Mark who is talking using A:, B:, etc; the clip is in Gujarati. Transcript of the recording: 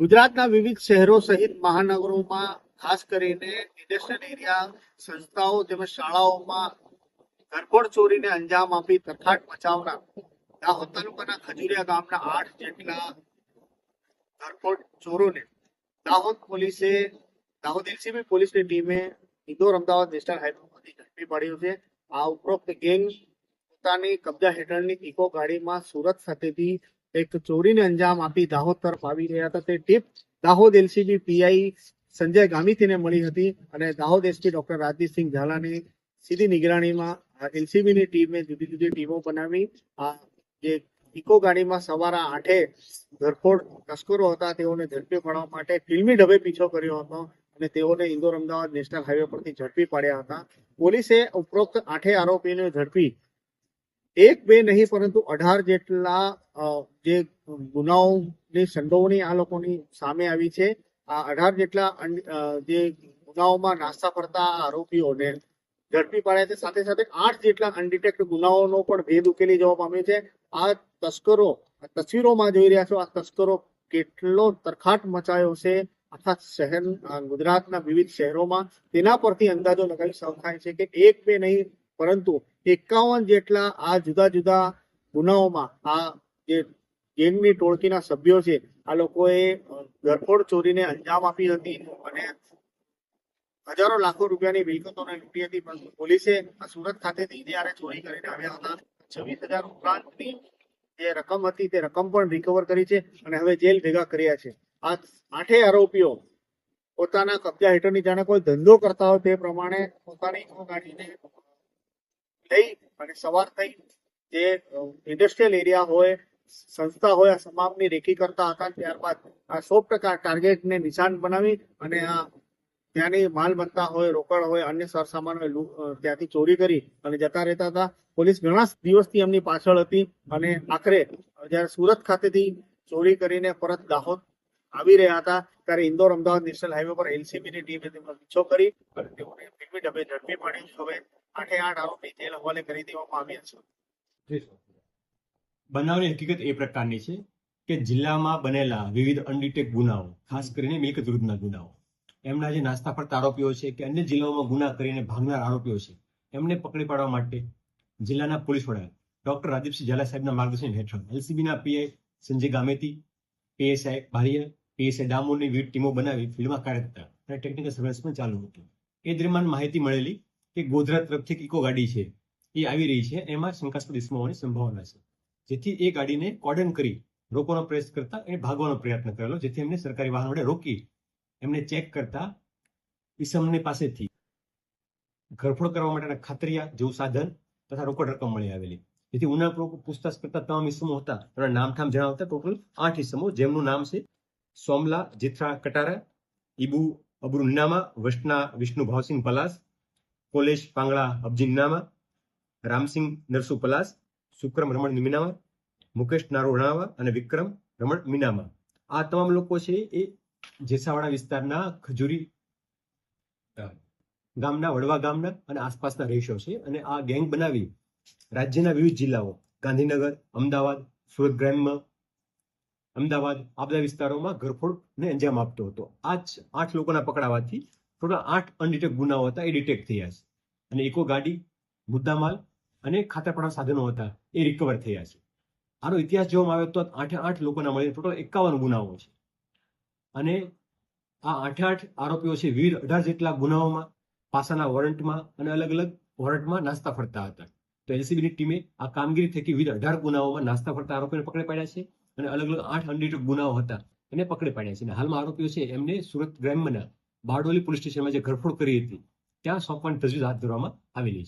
A: ગુજરાતના વિવિધ શહેરો સહિત મહાનગરોમાં, ખાસ કરીને ઇન્ડસ્ટ્રીયલ એરિયા સંસ્થાઓ તેમજ શાળાઓમાં ઘરફોડ ચોરીને અંજામ આપી તરખાટ મચાવનાર દાહોદ તાલુકાના ખજુરિયા ગામના આઠ જેટલા ઘરફોડ ચોરોને દાહોદ પોલીસે, દાહોદ એલસીબી પોલીસની ટીમે ઇન્દોર અમદાવાદ નેશનલ હાઈવે ઝડપી પાડ્યું છે. આ ઉપરોક્ત ગેંગ પોતાની કબજા હેઠળની ઇકો ગાડીમાં સુરત ખાતેથી એક ચોરીને અંજામ આપી દાહોદ તરફ આવી રહ્યા હતા. તે tip Dahod LCB PI Sanjay ગામિતીને મળી હતી અને દાહોદ એસપી ડોક્ટર રાજદીપસિંહ ઝાલાની સીધી નિગરાણીમાં એલસીબી ની ટીમે જુદી જુદી ટીમો બનાવી. આ જે ઇકો ગાડીમાં સવારા આઠે ઘરફોડ તસ્કરો હતા, તેઓને ઝડપી પાડવા માટે ફિલ્મી ઢબે પીછો કર્યો હતો અને તેઓને ઇન્દોર અમદાવાદ નેશનલ હાઈવે પરથી ઝડપી પાડ્યા હતા. પોલીસે ઉપરોક્ત આઠે આરોપીને ઝડપી એક બે નહીં, પરંતુ અઢાર જેટલા જે ગુનાઓની, સંડોવણી આ લોકોની સામે આવી છે. આ અઢાર જેટલા જે ગુનાઓમાં નાસ્તા ફરતા આરોપીઓને ઝડપી પાડ્યા છે. સાથે સાથે આઠ જેટલા અનડિટેક્ટ ગુનાઓનો પણ ભેદ ઉકેલી જવા પામ્યો છે. આ તસ્કરો તસવીરોમાં જોઈ રહ્યા છો, આ તસ્કરો કેટલો તરખાટ મચાયો છે. આખા શહેર ગુજરાતના વિવિધ શહેરોમાં. તેના પરથી અંદાજો લગાવી શકાય છે કે એક બે નહીં પરંતુ એકાવન જેટલા આ જુદા જુદા ગુનાઓમાં આ જે ગેંગની ટોળકીના સભ્યો છે આ લોકોએ અ, ચોરીને અંજામ આપી હતી અને હજારો લાખો રૂપિયાની મિલકતોને લૂંટી હતી પરંતુ પોલીસે સુરત ખાતેથી જ્યારે ચોરી કરીને આવ્યા હતા. છવ્વીસ હજાર ઉપરાંતની જે રકમ હતી તે રકમ પણ રિકવર કરી છે અને હવે જેલ ભેગા કર્યા છે. આ આઠેય આરોપીઓ પોતાના કબજા હેઠળની જાણે કોઈ ધંધો કરતા હોય તે પ્રમાણે પોતાની ગાડીને લઈ અને સવાર થઈ જે ઇન્ડસ્ટ્રીયલ એરિયા હોય, સંસ્થા હોય, આ તમામની રેકી કરતા હતા. ત્યારબાદ આ સો ટકા ટાર્ગેટને નિશાન બનાવી અને આ ત્યાંની માલ હોય, રોકડ હોય, અન્ય સરસામાન હોય ત્યાંથી ચોરી કરી અને જતા રહેતા હતા. પોલીસ ઘણા દિવસથી એમની પાછળ હતી અને આખરે જ્યારે સુરત ખાતેથી ચોરી કરીને પરત દાહોદ આવી રહ્યા હતા, ત્યારે ઇન્દોર અમદાવાદ નેશનલ હાઈવે પર એલસીબી ની ટીમે તેમનો પીછો કરી અને તેઓને ઝડપી પાડી હવે આઠે આઠ આરોપી તેલ હવાલે કરી દેવામાં આવ્યા છે.
B: બનાવની હકીકત એ પ્રકારની છે કે જિલ્લામાં બનેલા વિવિધ અનડિટેક ગુનાઓ, ખાસ કરીને મિલકત વિરુદ્ધના ગુનાઓ, એમના જે નાસ્તા ફરતા આરોપીઓ છે કે અન્ય જિલ્લાઓમાં ગુના કરીને ભાગનાર આરોપીઓ છે, એમને પકડી પાડવા માટે જિલ્લાના પોલીસ વડા ડોક્ટર રાજીવસિંહ ઝાલા સાહેબના માર્ગદર્શન હેઠળ એલસીબીના PI Sanjay Gameti, PSI Bariya, PSI ડામોરની વિવિધ ટીમો બનાવી ફિલ્ડમાં કાર્યરત હતા અને ટેકનિકલ પણ ચાલુ હતું. એ દરમિયાન માહિતી મળેલી કે ગોધરા તરફથી ઇકો ગાડી છે, એ આવી રહી છે. એમાં શંકાસ્પદ ઇસમો હોવાની સંભાવના છે. જેથી એ ગાડીને કોર્ડન કરી રોકવાનો પ્રયાસ કરતા એ ભાગવાનો પ્રયત્ન કરેલો, જેથી એમને સરકારી વાહન વડે રોકી એમને ચેક કરતા ઈસમની પાસેથી ઘરફોડ કરવા માટેના ખાતરિયા જેવું સાધન તથા રોકડ રકમ મળી આવેલી. જેથી ઉનાપૂર્વક પૂછતાછ કરતા તમામ ઇસમો હતા. એના નામઠામ જણાવતા ટોટલ આઠ ઇસમો, જેમનું નામ છે સોમલા જીથરા કટારા, ઈબુ અબરુ વૈષ્ણા વિષ્ણુ ભાવસિંહ પલાસ કોલેશ પાંગળા અબજી નિનામા, રામસિંહ નરસુ પલાસ, સુક્રમ રમણ મીનામા મુકેશ નારો રણાવા અને વિક્રમ રમણ મીનામા. આ તમામ લોકો છે એ જેસાવાડા વિસ્તારના ખજૂરી ગામના વડવા ગામના અને આસપાસના રહીશો છે અને આ ગેંગ બનાવી રાજ્યના વિવિધ જિલ્લાઓ, ગાંધીનગર, અમદાવાદ, સુરત ગ્રામ્ય, અમદાવાદ આ બધા વિસ્તારોમાં ઘરફોડને અંજામ આપતો હતો. આ આઠ લોકોના પકડાવાથી ટોટલ આઠ અનડિટેક ગુનાઓ હતા એ ડિટેક્ટ થયા છે. અને એકો ગાડી, મુદ્દામાલ અને ખાતરપણા સાધનો હતા એ રિકવર થયા છે. આનો ઇતિહાસ જોવામાં આવે તો આઠે આઠ લોકોના મળીને ટોટલ એકાવન ગુનાઓ છે. અને આ આઠે આઠ આરોપીઓ છે, વીર અઢાર જેટલા ગુનાઓમાં, પાસાના વોરંટમાં અને અલગ અલગ વોરંટમાં નાસ્તા ફરતા હતા. તો એલસીબીની ટીમે આ કામગીરી થકી વીર અઢાર ગુનાઓમાં નાસ્તા ફરતા આરોપીઓને પકડી પાડ્યા છે અને અલગ અલગ આઠ અનડિટેક ગુનાઓ હતા એને પકડી પાડ્યા છે. અને હાલમાં આરોપીઓ છે એમને સુરત ગ્રામ્યના બારડોલી પોલીસ સ્ટેશનમાં જે ઘરફોડ કરી હતી ત્યાં સોંપવાની તજવીજ હાથ ધરવામાં આવેલી છે.